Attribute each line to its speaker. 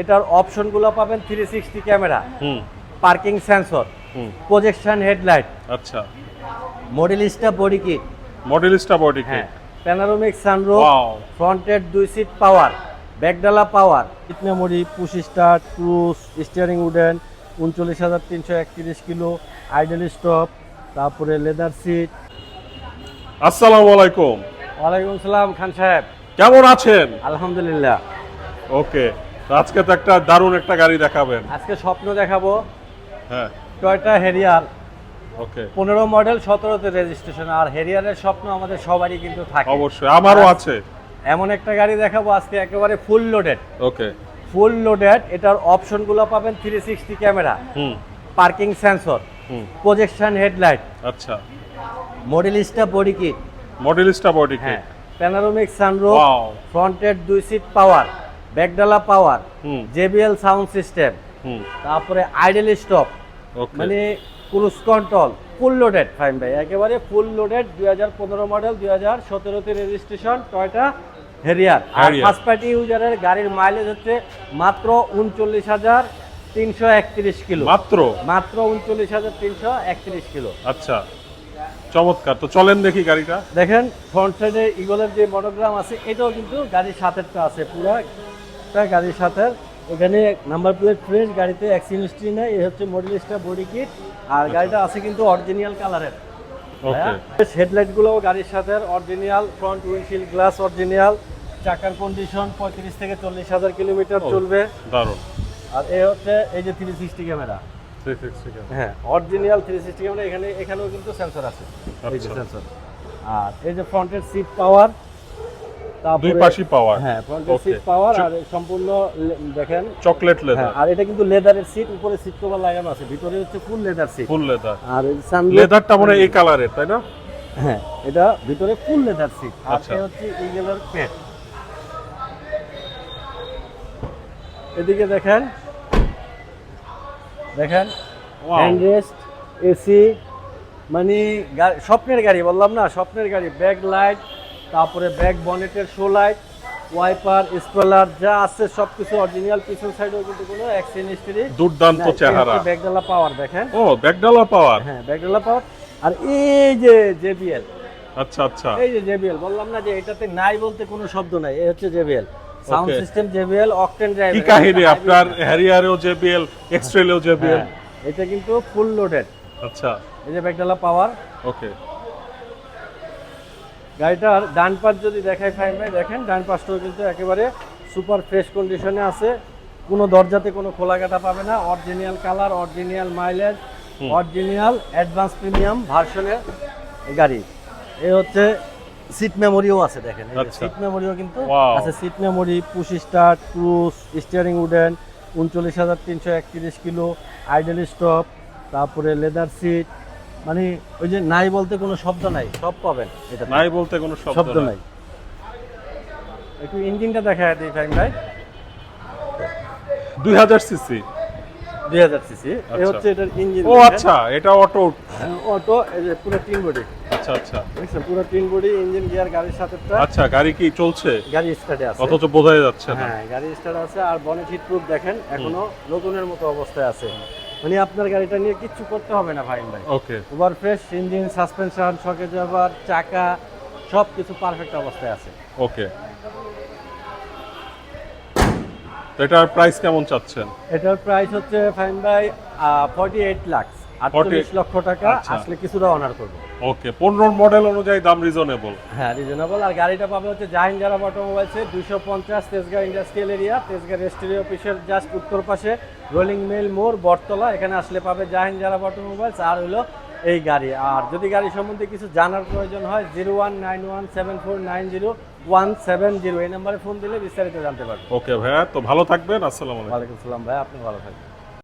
Speaker 1: এটার অপশনগুলো পাবেন থ্রি সিক্সটি ক্যামেরা
Speaker 2: হুম।
Speaker 1: পার্কিং সেন্সর
Speaker 2: হুম।
Speaker 1: প্রজেকশন হেডলাইট
Speaker 2: আচ্ছা।
Speaker 1: Modellista body kit
Speaker 2: Modellista body
Speaker 1: হ্যাঁ। প্যানারোমিক সানরুফ
Speaker 2: ওয়াও
Speaker 1: ফ্রন্টের দুই seat power ব্যাকডালা power seat memory push start cruise steering wooden উনচল্লিশ হাজার তিনশো একত্রিশ কিলো আইডেল স্টপ তারপরে লেদার সিট
Speaker 2: আসসালামু আলাইকুম।
Speaker 1: ওয়ালাইকুম সালাম খান সাহেব।
Speaker 2: কেমন আছেন?
Speaker 1: আলহামদুলিল্লাহ।
Speaker 2: ওকে আজকে তো একটা দারুণ একটা গাড়ি দেখাবেন।
Speaker 1: আজকে স্বপ্ন দেখাবো।
Speaker 2: হ্যাঁ।
Speaker 1: Toyota Harrier
Speaker 2: okay.
Speaker 1: পনেরো মডেল সতেরোতে রেজিস্ট্রেশন আর হেরিয়ারের স্বপ্ন আমাদের সবারই কিন্তু থাকে।
Speaker 2: অবশ্যই আমারও আছে।
Speaker 1: এমন একটা গাড়ি দেখাবো আজকে একেবারে ফুল লোডেড
Speaker 2: ওকে।
Speaker 1: ফুল লোডেড এটার অপশনগুলো পাবেন থ্রি সিক্সটি ক্যামেরা
Speaker 2: হুম।
Speaker 1: পার্কিং সেন্সর
Speaker 2: হুম।
Speaker 1: প্রজেকশন হেডলাইট
Speaker 2: আচ্ছা।
Speaker 1: Modellista body kit
Speaker 2: Modellista body
Speaker 1: হ্যাঁ। প্যানারোমিক সানরুফ
Speaker 2: ওয়াও
Speaker 1: ফ্রন্টের দুই সিট পাওয়ার ব্যাকডালা পাওয়ার জেবিএল সাউন্ড সিস্টেম তারপরে আইডেল স্টপ মানে cruise control full loaded fine ভাই একেবারে ফুল লোডেড দুই হাজার পনেরো মডেল দুই হাজার সতেরোতে রেজিস্ট্রেশন টয়টা হেরিয়ার আর ফার্স্ট পার্টি ইউজারের গাড়ির মাইলেজ হচ্ছে মাত্র উনচল্লিশ হাজার তিনশো একত্রিশ কিলো।
Speaker 2: মাত্র?
Speaker 1: মাত্র উনচল্লিশ হাজার তিনশো একত্রিশ কিলো।
Speaker 2: আচ্ছা চমৎকার। তো চলেন দেখি গাড়িটা।
Speaker 1: দেখেন ফ্রন্ট সাইডে ইগলের যে মনোগ্রাম আছে এটাও কিন্তু গাড়ির সাথেরটা আছে পুরো একটা গাড়ির সাথে। এখানে নাম্বার প্লেট ফ্রেশ গাড়িতে অ্যাক্সিডেন্ট হিস্ট্রি নেই এই হচ্ছে মডেলিস্টা বডি কিট আর গাড়িটা আছে কিন্তু অরিজিনাল কালারের
Speaker 2: ওকে
Speaker 1: হেডলাইটগুলো গাড়ির সাথে original front windshield glass original চাকার কন্ডিশন পঁয়ত্রিশ থেকে চল্লিশ হাজার কিলোমিটার চলবে।
Speaker 2: দারুণ।
Speaker 1: আর এই হচ্ছে এই যে থ্রি সিক্সটি ক্যামেরা হ্যাঁ অরিজিনাল থ্রি সিক্সটি ক্যামেরা এখানে এখানেও কিন্তু সেন্সর আছে। এই যে
Speaker 2: আচ্ছা।
Speaker 1: সেন্সর আর এই যে ফ্রন্টের সিট পাওয়ার
Speaker 2: দুই পাশই পাওয়ার।
Speaker 1: হ্যাঁ ফ্রন্টের সিট পাওয়ার আর সম্পূর্ণ দেখেন
Speaker 2: চকলেট
Speaker 1: হ্যাঁ
Speaker 2: লেদার
Speaker 1: আর এটা কিন্তু লেদারের সিট উপরে সিট কভার লাগানো আছে ভিতরে হচ্ছে full leather seat
Speaker 2: full leather
Speaker 1: আর সানরুফ
Speaker 2: লেদারটা মনে হয় এই কালারের তাই না?
Speaker 1: হ্যাঁ এটা ভিতরে ফুল লেদার সিট আর
Speaker 2: আচ্ছা।
Speaker 1: হচ্ছে ইগলের পেট এদিকে দেখেন দেখেন. হ্যান্ড রেস্ট এসি মানে স্বপ্নের গাড়ি বললাম না স্বপ্নের গাড়ি ব্যাক লাইট তারপরে ব্যাক বনেটের শো লাইট ওয়াইপার স্পলার যা আছে সবকিছু অরিজিনাল পিছন সাইডেও কিন্তু কোনো অ্যাক্সিডেন্ট হিস্ট্রি
Speaker 2: দুর্দান্ত চেহারা।
Speaker 1: ব্যাকডালা পাওয়ার দেখেন।
Speaker 2: ও ব্যাকডালা পাওয়ার?
Speaker 1: হ্যাঁ ব্যাকডালা পাওয়ার। আর এই যে জেবিএল
Speaker 2: আচ্ছা আচ্ছা।
Speaker 1: এই যে জেবিএল বললাম না যে এটাতে নাই বলতে কোনো শব্দ নাই এই হচ্ছে JBL. Sound system JBL octane drive
Speaker 2: কি কাহিনী আপনার? হ্যারিয়ারেও জেবিএল এক্সট্রেলেও জেবিএল?
Speaker 1: হ্যাঁ, এটা কিন্তু ফুল লোডেড
Speaker 2: আচ্ছা।
Speaker 1: এই যে ব্যাকডালা পাওয়ার।
Speaker 2: ওকে
Speaker 1: গাড়িটার ডান পাশ যদি দেখাই ফাইন ভাই দেখেন ডান পাশটাও কিন্তু একেবারে সুপার ফ্রেশ কন্ডিশনে আছে। কোনো দরজাতে কোনো খোলা কাটা পাবে না। Original colour original mileage. Original advance premium ভার্সনের গাড়ি। এই হচ্ছে সিট মেমোরিও আছে দেখেন।
Speaker 2: আচ্ছা।
Speaker 1: সিট মেমোরিও কিন্তু আছে। Seat memory push start cruise steering wooden উনচল্লিশ হাজার তিনশো একত্রিশ কিলো আইডেল স্টপ তারপরে লেদার সিট মানে ওই যে নাই বলতে কোনো শব্দ নাই সব পাবেন এটা
Speaker 2: নাই বলতে কোনো
Speaker 1: শব্দ
Speaker 2: নাই।
Speaker 1: একটু ইঞ্জিনটা দেখা দিই ফাইন ভাই।
Speaker 2: দুই হাজার সিসি।
Speaker 1: দুই হাজার সিসি। এই
Speaker 2: আচ্ছা।
Speaker 1: হচ্ছে এটার ইঞ্জিন
Speaker 2: ও আচ্ছা এটা অটো।
Speaker 1: অটো এই যে পুরো তিন বডি।
Speaker 2: আচ্ছা আচ্ছা।
Speaker 1: দেখছেন পুরো তিন বডি ইঞ্জিন গিয়ার গাড়ির সাথে
Speaker 2: আচ্ছা গাড়ি কি চলছে?
Speaker 1: গাড়ি স্টার্টে আছে।
Speaker 2: অথচ বোঝাই যাচ্ছে না।
Speaker 1: হ্যাঁ গাড়ি স্টার্ট আছে আর বনেট হিট প্রুফ দেখেন এখনও নতুনের মতো অবস্থায় আছে। মানে আপনার গাড়িটা নিয়ে কিচ্ছু করতে হবে না ভাই ভাই।
Speaker 2: Okay
Speaker 1: over fresh engine suspension শকে যাবার চাকা সব কিছু পারফেক্ট অবস্থায় আছে।
Speaker 2: ওকে তো এটার প্রাইস কেমন চাচ্ছেন?
Speaker 1: এটার প্রাইস হচ্ছে ফাইন ভাই ফর্টি এইট লাখ আটচল্লিশ লক্ষ টাকা
Speaker 2: আচ্ছা।
Speaker 1: আসলে কিছুটা অনার করব।
Speaker 2: ওকে পনেরো মডেল অনুযায়ী দাম রিজনেবল
Speaker 1: হ্যাঁ রিজনেবল আর গাড়িটা পাবে হচ্ছে জাহিন জারা অটোমোবাইলসে দুশো পঞ্চাশ Tejgaon industrial area. Tejgaon registry অফিসের জাস্ট উত্তর পাশে রোলিং মেল মোড় বটতলা। এখানে আসলে পাবে জাহিন জারা অটোমোবাইলস। আর হলো এই গাড়ি। আর যদি গাড়ি সম্বন্ধে কিছু জানার প্রয়োজন হয় zero one nine one seven four nine zero one seven zero এই নাম্বারে ফোন দিলে বিস্তারিত জানতে পারবেন।
Speaker 2: ওকে ভাইয়া তো ভালো থাকবেন। আসসালামু আলাইকুম।
Speaker 1: ওয়ালাইকুম সালাম ভাই আপনি ভালো থাকবেন।